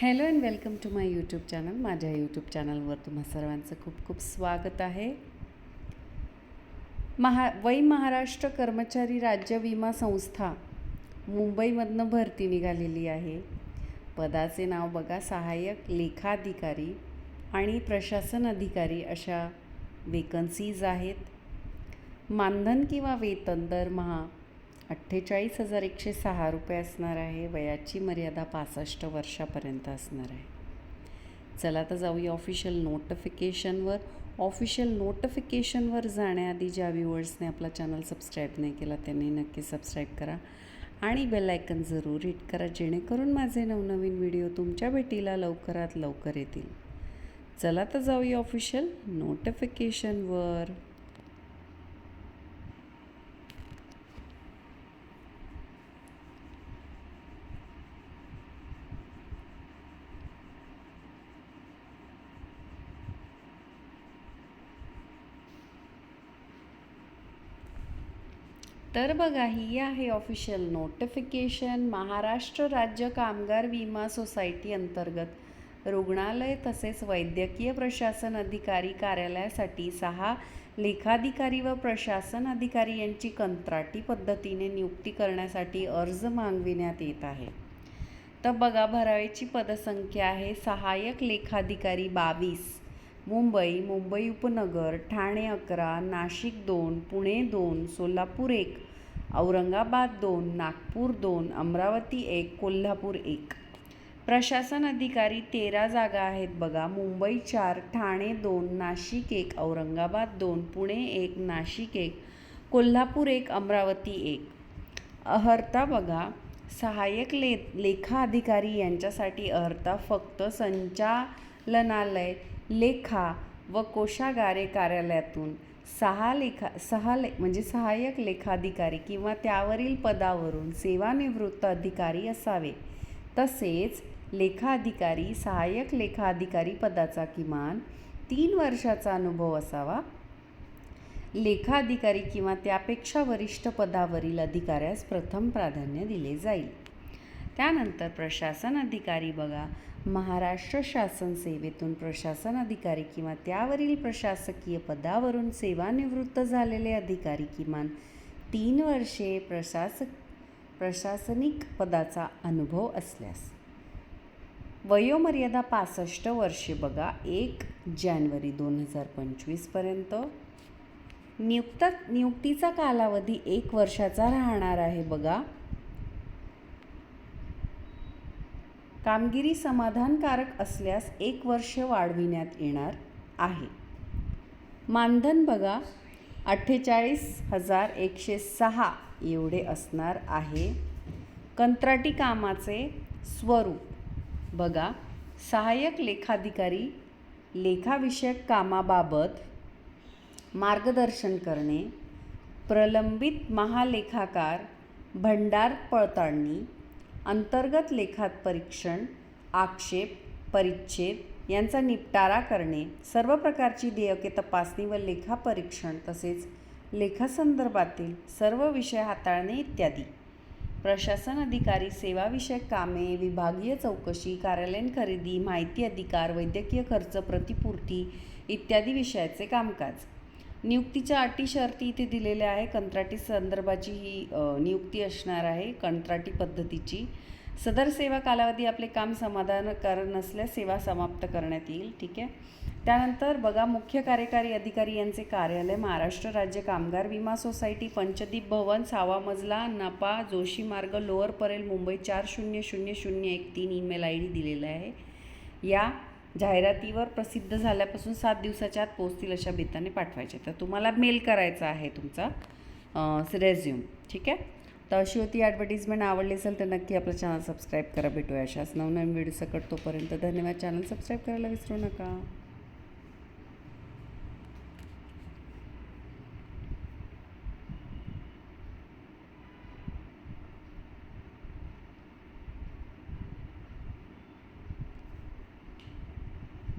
Hello and welcome to my YouTube channel. माझ्या YouTube चॅनलवर तुम्हा सर्वांचं खूप खूप स्वागत आहे. महा वै महाराष्ट्र कर्मचारी राज्य विमा संस्था मुंबईमधनं भरती निघालेली आहे. पदाचे नाव बघा सहाय्यक लेखाधिकारी आणि प्रशासन अधिकारी अशा वेकन्सीज आहेत. मानधन किंवा वेतन दरमहा अठ्ठेचाळीस हजार एकशे सहा रुपये असणार आहे. वयाची मर्यादा पासष्ट वर्षापर्यंत असणार आहे. चला तर जाऊया ऑफिशियल नोटिफिकेशनवर ऑफिशियल नोटिफिकेशनवर जाण्याआधी ज्या व्ह्युअर्सने आपला चॅनल सबस्क्राईब नाही केला त्यांनी नक्की सबस्क्राईब करा. आणि बेल आयकन जरूर हिट करा जेणेकरून माझे नवनवीन व्हिडिओ तुमच्या भेटीला लवकरात लवकर येतील. चला तर जाऊया ऑफिशियल नोटिफिकेशनवर तर बघा ही आहे ऑफिशियल नोटिफिकेशन महाराष्ट्र राज्य कामगार विमा सोसायटी अंतर्गत रुग्णालय तसेच वैद्यकीय प्रशासन अधिकारी कार्यालयासाठी सहा लेखाधिकारी व प्रशासन अधिकारी यांची कंत्राटी पद्धतीने नियुक्ती करण्यासाठी अर्ज मागविण्यात येत आहे. तर बघा भरावेची पदसंख्या आहे. सहाय्यक लेखाधिकारी बावीस मुंबई मुंबई उपनगर ठाणे अकरा नाशिक दोन पुणे दोन सोलापूर एक औरंगाबाद दोन नागपूर दोन अमरावती एक कोल्हापूर एक. प्रशासन अधिकारी तेरा जागा आहेत बघा. मुंबई चार ठाणे दोन नाशिक एक औरंगाबाद दोन पुणे एक नाशिक एक कोल्हापूर एक अमरावती एक. अहर्ता बघा. सहाय्यक ले लेखा अधिकारी यांच्यासाठी अहर्ता फक्त संचालनालय लेखा व कोशागारे कार्यालयातून सहा लेखा सहा ले म्हणजे सहाय्यक लेखाधिकारी किंवा त्यावरील पदावरून सेवानिवृत्त अधिकारी असावे. तसेच लेखाधिकारी सहाय्यक लेखाधिकारी पदाचा किमान तीन वर्षाचा अनुभव असावा. लेखाधिकारी किंवा त्यापेक्षा वरिष्ठ पदावरील अधिकाऱ्यास प्रथम प्राधान्य दिले जाईल. त्यानंतर प्रशासन अधिकारी बघा. महाराष्ट्र शासन सेवेतून प्रशासन अधिकारी किंवा त्यावरील प्रशासकीय पदावरून सेवानिवृत्त झालेले अधिकारी किमान तीन वर्षे प्रशासक प्रशासनिक पदाचा अनुभव असल्यास. वयोमर्यादा पासष्ट वर्षे बघा एक जानेवारी दोन हजार पंचवीसपर्यंत नियुक्त नियुक्तीचा कालावधी एक वर्षाचा राहणार आहे बघा. कामगिरी समाधानकारक असल्यास एक वर्ष वाढविण्यात येणार आहे. मानधन बघा अठ्ठेचाळीस हजार एकशे सहा एवढे असणार आहे. कंत्राटी कामाचे स्वरूप बघा सहाय्यक लेखाधिकारी लेखाविषयक कामाबाबत मार्गदर्शन करणे प्रलंबित महालेखाकार भंडार पडताळणी अंतर्गत लेखात परीक्षण आक्षेप परिच्छेद यांचा निपटारा करणे सर्व प्रकारची देयके तपासणी व लेखापरीक्षण तसेच लेखासंदर्भातील सर्व विषय हाताळणे इत्यादी. प्रशासन अधिकारी सेवाविषयक कामे विभागीय चौकशी कार्यालयीन खरेदी माहिती अधिकार वैद्यकीय खर्च प्रतिपूर्ती इत्यादी विषयाचे कामकाज. नियुक्तीच्या अटी शर्ती इथे दिलेल्या आहे कंत्राटी संदर्भाची ही नियुक्ती असणार आहे. कंत्राटी पद्धतीची. सदर सेवा कालावधी आपले काम समाधानकारक नसल्यास सेवा समाप्त करण्यात येईल. ठीक आहे? त्यानंतर बघा मुख्य कार्यकारी अधिकारी यांचे कार्यालय महाराष्ट्र राज्य कामगार विमा सोसायटी पंचदीप भवन सावा मजला नपा जोशी मार्ग लोअर परेल मुंबई चार शून्य शून्य शून्य एक तीन ईमेल आय डी दिलेला आहे. या जाहिरातीवर प्रसिद्ध झाल्यापासून सात दिवसाच्या आत पोचतील अशा बेताने पाठवायचे. तर तुम्हाला मेल करायचा आहे तुमचा रेझ्युम ठीक आहे? तर अशी होती ॲडव्हर्टिजमेंट आवडली असेल तर नक्की आपलं चॅनल सबस्क्राईब करा. भेटूया अशाच नवनवीन व्हिडिओ सकट तोपर्यंत. धन्यवाद. चॅनल सबस्क्राईब करायला विसरू नका.